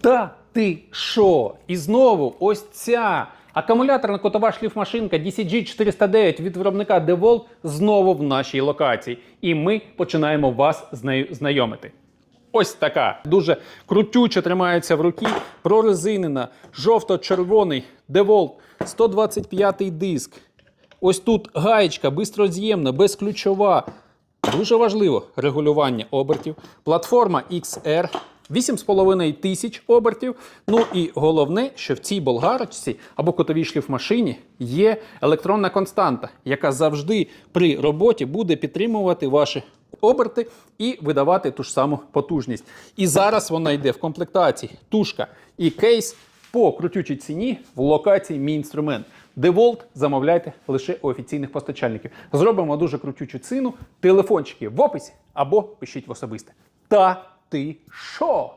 Та ти що? І знову ось ця акумуляторна котова шліфмашинка DCG 409 від виробника DeWalt знову в нашій локації. І ми починаємо вас з нею знайомити. Ось така дуже крутюче тримається в руці, прорезинена, жовто-червоний DeWalt 125 диск. Ось тут гаєчка бистроз'ємна, безключова. Дуже важливо регулювання обертів. Платформа XR 8,5 тисяч обертів. Ну і головне, що в цій болгарочці або котовій шліфмашині є електронна константа, яка завжди при роботі буде підтримувати ваші оберти і видавати ту ж саму потужність. І зараз вона йде в комплектації тушка і кейс по крутючій ціні в локації мій інструмент. DeWalt замовляйте лише у офіційних постачальників. Зробимо дуже крутючу ціну. Телефончики в описі або пишіть в особисте. Та ти що?